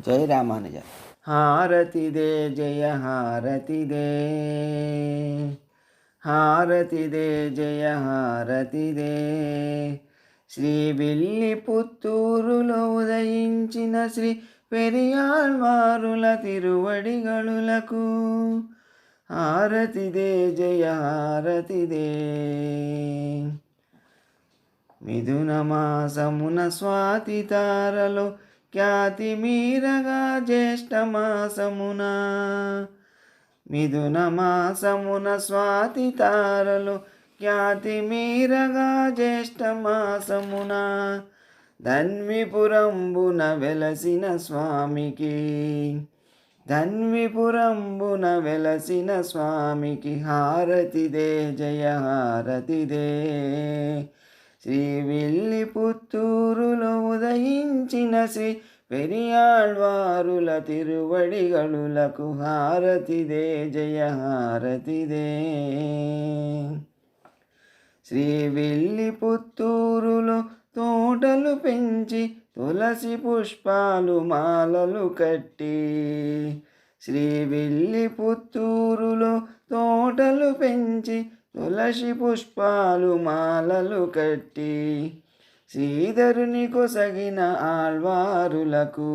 జై రామానుజ. హారతిదే జయ హారతిదే హారతిదే జయ హారతిదే శ్రీ విల్లి పుత్తూరులో ఉదయించిన శ్రీ పెరియాళ్వారుల తిరువడిగళులకు హారతిదే జయ హారతిదే మిథున మాసమున స్వాతి తారలో ఖ్యాతి మీరగా జ్యేష్ఠ మాసమున. మిథున మాసమున స్వాతి తారలు ఖ్యాతి మీరగా జ్యేష్ఠ మాసమున. ధన్విపురంబున వెలసిన స్వామికి. ధన్విపురంబున వెలసిన స్వామికి హారతిదే జయ హారతిదే. శ్రీ విల్లి పుత్తూరులో ఉదయించిన శ్రీ పెరియాళ్వారుల తిరువడిగಳುలకు హారతిదే జయ హారతిదే. శ్రీ విల్లి పుత్తూరులో తోటలు పెంచి తులసి పుష్పాలు మాలలు కట్టి శ్రీ విల్లి పుత్తూరులో తోటలు పెంచి తులసి పుష్పాలు మాలలు కట్టి శ్రీధరుని కొసగిన ఆళ్వారులకు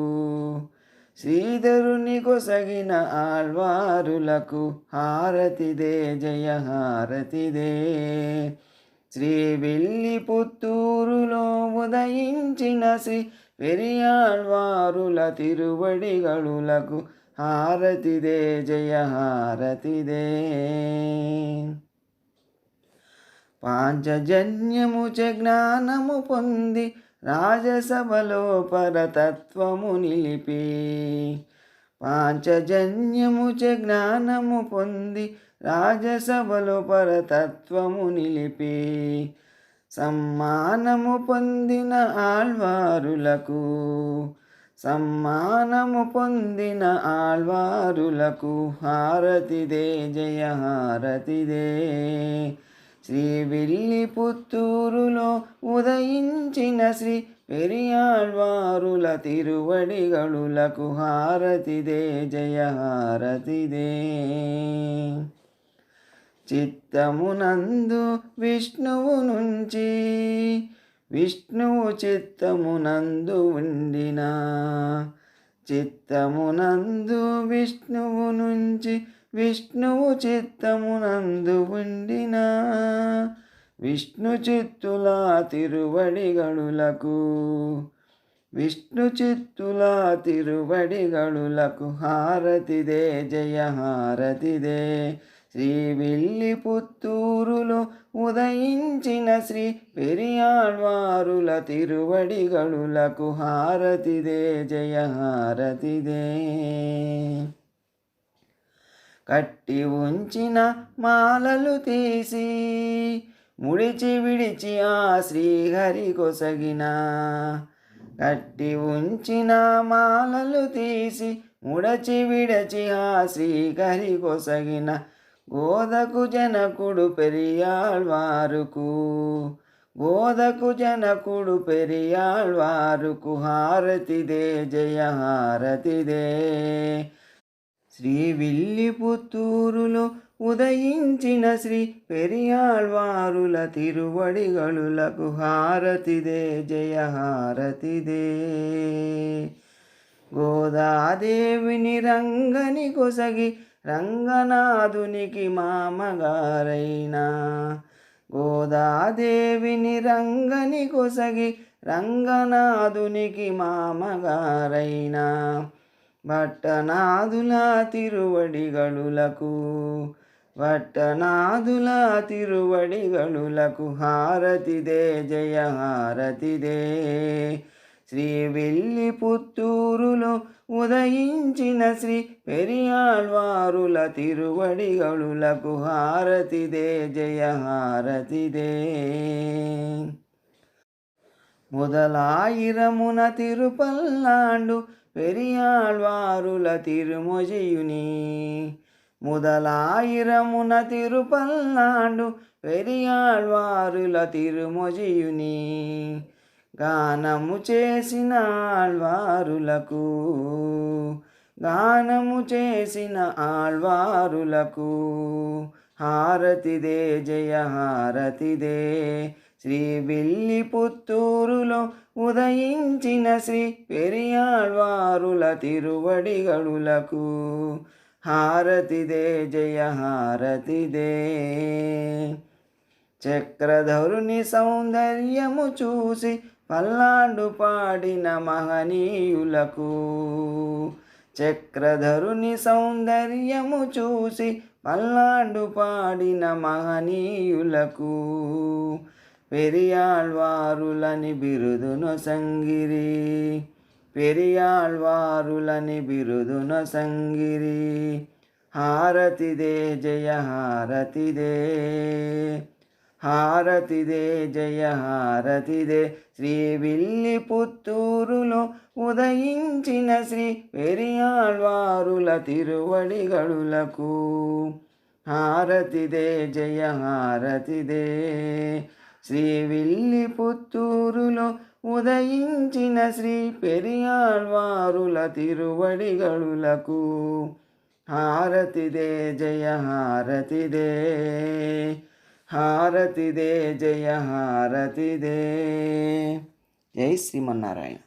శ్రీధరుని కొసగిన ఆళ్వారులకు హారతిదే జయ హారతిదే. శ్రీ వెళ్ళి పుత్తూరులో ఉదయించిన శ్రీ పెరియాళ్వారుల తిరువడిగಳುలకు హారతిదే జయ హారతిదే. పాంచజన్యము చ జ్ఞానము పొంది రాజసభలో పరతత్వము నిలిపి. పాంచజన్యము చ జ్ఞానము పొంది రాజసభలో పరతత్వము నిలిపి. సమ్మానము పొందిన ఆళ్వారులకు సమ్మానము పొందిన ఆళ్వారులకు హారతిదే జయ హారతిదే. శ్రీ విల్లి పుత్తూరులో ఉదయించిన శ్రీ పెరియాళ్వారుల తిరువడిగಳುలకు హారతిదే జయ హారతిదే. చిత్తమునందు విష్ణువు నుంచి విష్ణువు చిత్తమునందు ఉండిన చిత్తమునందు విష్ణువు నుంచి విష్ణువు చిత్తమునందు ఉండిన విష్ణు చిత్తుల తిరువడిగడులకు విష్ణు చిత్తుల తిరువడిగడులకు హారతిదే జయ హారతిదే. శ్రీ విల్లి పుత్తూరులో ఉదయించిన శ్రీ పెరియాళ్వారుల తిరువడిగడులకు హారతిదే జయ హారతిదే. కట్టి ఉంచిన మాలలు తీసి ముడిచి విడిచి ఆ శ్రీహరి కొసగిన. కట్టి ఉంచిన మాలలు తీసి ముడచి విడచి ఆ శ్రీహరి కొసగిన. గోదకు జనకుడు పెరియాళ్వారుకు గోదకు జనకుడు పెరియాళ్వారుకు హారతిదే జయ హారతిదే. శ్రీ విల్లి పుత్తూరులో ఉదయించిన శ్రీ పెరియాళ్వారుల తిరువడిగలులకు హారతిదే జయ హారతిదే. గోదాదేవిని రంగని కొసగి రంగనాథునికి మామగారైనా గోదాదేవిని రంగని కొసగి రంగనాథునికి మామగారైనా వట్టనాదుల తిరువడిగడులకు వట్టనాదుల తిరువడిగడులకు హారతిదే జయ హారతిదే. శ్రీ వెళ్ళి పుత్తూరులో ఉదయించిన శ్రీ పెరియాళ్వారుల తిరువడిగడులకు హారతిదే జయ హారతిదే. మొదలాయిరమున తిరుపల్లాండు పెరియాళ్వారుల తిరుమొజియుని முதலாயிரமுன திருப்பல்லாண்டு பெரியாழ்வாருல திருமொழியுனி గానము చేసిన ఆళ్వారులకు గానము చేసిన ఆళ్వారులకు హారతిదే జయ హారతిదే శ్రీ విల్లి పుత్తూరులో ఉదయించిన శ్రీ పెరియాళ్వారుల తిరువడిగడులకు. హారతిదే జయ హారతిదే చక్రధరుని సౌందర్యము చూసి పల్లాండు పాడిన మహనీయులకు. చక్రధరుని సౌందర్యము చూసి పల్లాండు పాడిన మహనీయులకు. పెరియాళ్వారులని బిరుదును సంగిరి. పెరియాళ్వారులని బిరుదును సంగిరి. హారతిదే జయ హారతిదే. హారతిదే జయ హారతిదే. శ్రీ విల్లి పుత్తూరులో ఉదయించిన శ్రీ పెరియాళ్వారుల తిరువడిగడులకు. హారతిదే జయ హారతిదే. శ్రీ విల్లి పుత్తూరులో ఉదయించిన శ్రీ పెరియాళ్వారుల తిరువడిగడులకు హారతిదే జయ హారతిదే హారతిదే జయ హారతిదే జై శ్రీమన్నారాయణ.